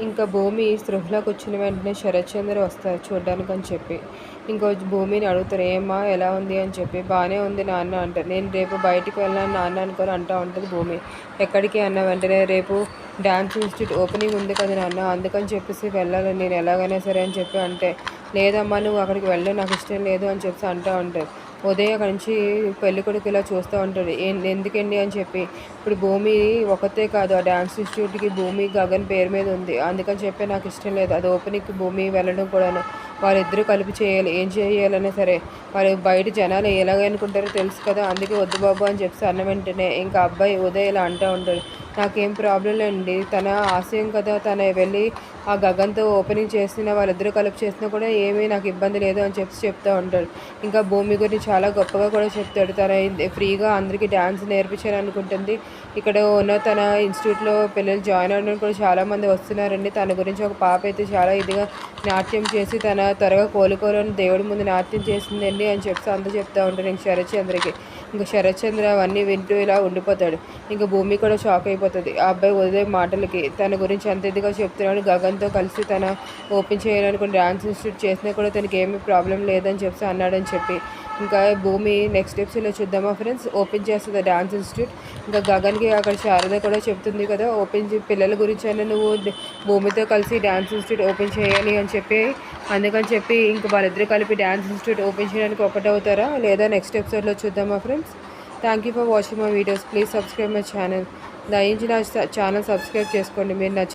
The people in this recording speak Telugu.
ఇంకా భూమి స్పృహలోకి వచ్చిన వెంటనే శరత్చంద్ర వస్తారు చూడడానికి అని చెప్పి. ఇంకో భూమిని అడుగుతారు ఏమా ఎలా ఉంది? అని చెప్పి. బాగానే ఉంది నాన్న అంటారు. నేను రేపు బయటికి వెళ్ళాను నాన్న అనుకొని అంటూ ఉంటుంది భూమి. ఎక్కడికి? అన్న వెంటనే రేపు డ్యాన్స్ ఇన్స్టిట్యూట్ ఓపెనింగ్ ఉంది కదా నాన్న అందుకని చెప్పేసి వెళ్ళాలి. నేను ఎలాగైనా సరే అని చెప్పి అంటే లేదమ్మా నువ్వు అక్కడికి వెళ్ళడం నాకు ఇష్టం లేదు అని చెప్పి అంటూ ఉంటారు ఉదయం అక్కడి నుంచి పెళ్ళి కొడుకు ఇలా చూస్తూ ఉంటాడు. ఎందుకండి? అని చెప్పి. ఇప్పుడు భూమి ఒకతే కాదు. ఆ డ్యాన్స్ ఇన్స్టిట్యూట్కి భూమి గగన్ పేరు మీద ఉంది. అందుకని చెప్పి నాకు ఇష్టం లేదు. అది ఓపెనింగ్కి భూమి వెళ్ళడం కూడాను. వాళ్ళిద్దరూ కలిపి చేయాలి. ఏం చేయాలన్నా సరే. వాళ్ళు బయట జనాలు ఎలాగనుకుంటారో తెలుసు కదా. అందుకే వద్దు బాబు అని చెప్పి అన్న వెంటనే ఇంకా అబ్బాయి ఉదయం ఇలా అంటూ ఉంటాడు. నాకేం ప్రాబ్లం లేండి తన ఆశయం కదా తన వెళ్ళి ఆ గగన్తో ఓపెనింగ్ చేసిన వాళ్ళిద్దరూ కలిపి చేసినా కూడా ఏమీ నాకు ఇబ్బంది లేదు అని చెప్పి చెప్తూ ఉంటాడు. ఇంకా భూమి గురించి చాలా గొప్పగా కూడా చెప్తాడు. తన ఫ్రీగా అందరికీ డ్యాన్స్ నేర్పించాలనుకుంటుంది ఇక్కడ ఉన్న తన ఇన్స్టిట్యూట్లో పిల్లలు జాయిన్ అవ్వడానికి కూడా చాలామంది వస్తున్నారండి. తన గురించి ఒక పాప అయితే చాలా ఇదిగా నాట్యం చేసి తన త్వరగా కోలుకోవాలని దేవుడి ముందు నాట్యం చేసిందండి అని చెప్పి అంత చెప్తూ ఉంటాడు. ఇంక శరత్చంద్రకి ఇంకా శరత్చంద్ర అవన్నీ వింటూ ఇలా ఉండిపోతాడు. ఇంకా భూమి కూడా షాక్ అయిపోతుంది. ఆ అబ్బాయి ఉదయం మాటలకి తన గురించి అంత ఇదిగా చెప్తున్నాడు. గగన్తో కలిసి తన ఓపెన్ చేయాలనుకుని డ్యాన్స్ ఇన్స్టిట్యూట్ చేసినా కూడా తనకి ఏమీ ప్రాబ్లం లేదని చెప్పి అన్నాడని చెప్పి. ఇంకా భూమి నెక్స్ట్ స్టెప్స్లో చూద్దామా ఫ్రెండ్స్? ఓపెన్ చేస్తుంది డ్యాన్స్ ఇన్స్టిట్యూట్. ఇంకా గగన్కి అక్కడ శారద కూడా చెప్తుంది కదా ఓపెన్ పిల్లల గురించి అయినా నువ్వు భూమితో కలిసి డ్యాన్స్ ఇన్స్టిట్యూట్ ఓపెన్ చేయాలి అని చెప్పి అందుకని చెప్పి ఇంక వాళ్ళిద్దరు కలిపి డ్యాన్స్ ఇన్స్టిట్యూట్ ఓపెన్ చేయడానికి ఒకటవుతారా లేదా నెక్స్ట్ ఎపిసోడ్లో చూద్దామా friends thank you for watching my videos please subscribe my channel దయించి నా ఛానల్ సబ్స్క్రైబ్ చేసుకోండి. మీరు నచ్చి